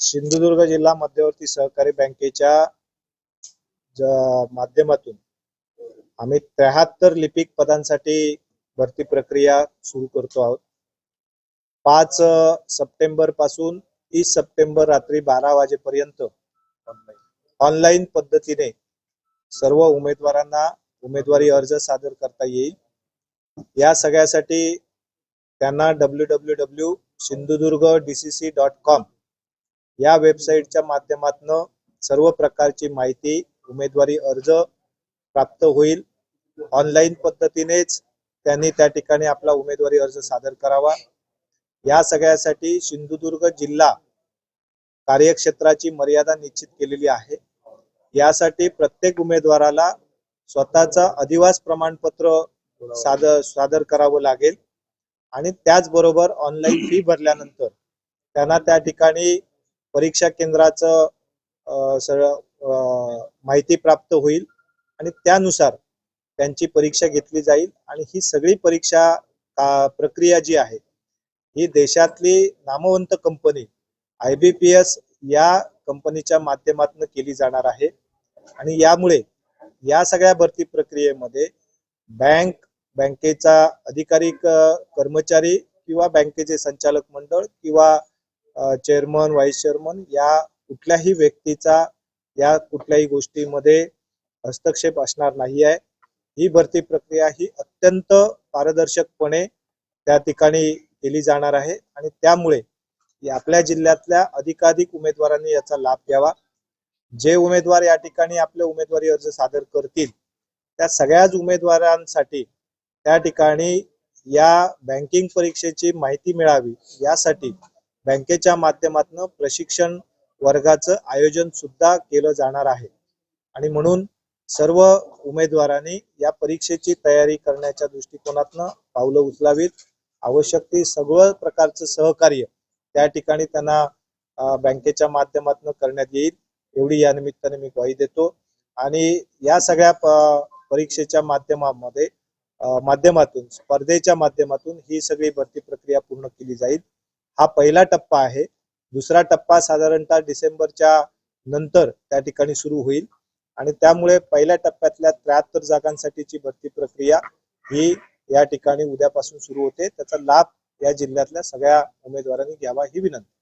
सिंधुदुर्ग जिल्हा मध्यवर्ती सहकारी बँकेच्या माध्यमातून आम्ही त्र्याहत्तर लिपिक पदांसाठी भरती प्रक्रिया सुरू करतो आहोत. पाच सप्टेंबरपासून तीस सप्टेंबर रात्री बारा वाजेपर्यंत ऑनलाईन पद्धतीने सर्व उमेदवारांना उमेदवारी अर्ज सादर करता येईल. या सगळ्यासाठी त्यांना W W W Sindhudurg DCC dot com या वेबसाईटच्या माध्यमातून सर्व प्रकारची माहिती उमेदवारी अर्ज प्राप्त होईल. ऑनलाईन पद्धतीनेच त्यांनी त्या ठिकाणी आपला उमेदवारी अर्ज सादर करावा. या सगळ्यासाठी सिंधुदुर्ग जिल्हा कार्यक्षेत्राची मर्यादा निश्चित केलेली आहे. यासाठी प्रत्येक उमेदवाराला स्वतःचा अधिवास प्रमाणपत्र सादर सादर करावं लागेल. आणि त्याचबरोबर ऑनलाईन फी भरल्यानंतर त्यांना त्या ठिकाणी परीक्षा केंद्राचं अ, सगळं माहिती प्राप्त होईल आणि त्यानुसार त्यांची परीक्षा घेतली जाईल आणि ही सगळी परीक्षा प्रक्रिया जी आहे ही देशातली नामवंत company I B P S या कंपनीच्या माध्यमातून केली जाणार आहे. आणि यामुळे या सगळ्या भरती प्रक्रियेमध्ये बँक बँकेचा अधिकारी कर्मचारी किंवा बँकेचे संचालक मंडळ किंवा चेअरमन व्हाईस चेअरमन या कुठल्याही व्यक्तीचा या कुठल्याही गोष्टीमध्ये हस्तक्षेप असणार नाही आहे. ही भरती प्रक्रिया ही अत्यंत पारदर्शकपणे त्या ठिकाणी केली जाणार आहे आणि त्यामुळे आपल्या जिल्ह्यातल्या अधिकाधिक उमेदवारांनी याचा लाभ घ्यावा. जे उमेदवार या ठिकाणी आपले उमेदवारी अर्ज सादर करतील त्या सगळ्याच उमेदवारांसाठी त्या ठिकाणी या बँकिंग परीक्षेची माहिती मिळावी यासाठी बँकेच्या माध्यमातून प्रशिक्षण वर्गाचं आयोजन सुद्धा केलं जाणार आहे. आणि म्हणून सर्व उमेदवारांनी या परीक्षेची तयारी करण्याच्या दृष्टिकोनातनं पावलं उचलावीत. आवश्यक ती सगळं प्रकारचं सहकार्य त्या ठिकाणी त्यांना बँकेच्या माध्यमातून करण्यात येईल एवढी या निमित्ताने मी ग्वाही देतो. आणि या सगळ्या परीक्षेच्या माध्यमामध्ये माध्यमातून स्पर्धेच्या माध्यमातून ही सगळी भरती प्रक्रिया पूर्ण केली जाईल. हा पहिला टप्पा आहे. दुसरा टप्पा साधारणतः डिसेंबरच्या नंतर त्या ठिकाणी सुरू होईल. आणि त्यामुळे पहिल्या टप्प्यातल्या त्र्याहत्तर जागांसाठीची भरती प्रक्रिया ही या ठिकाणी उद्यापासून सुरू होते. त्याचा लाभ या जिल्ह्यातल्या सगळ्या उमेदवारांनी घ्यावा ही विनंती.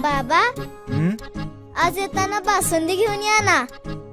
बाबा? आज येताना बासुंदी घेऊन या ना.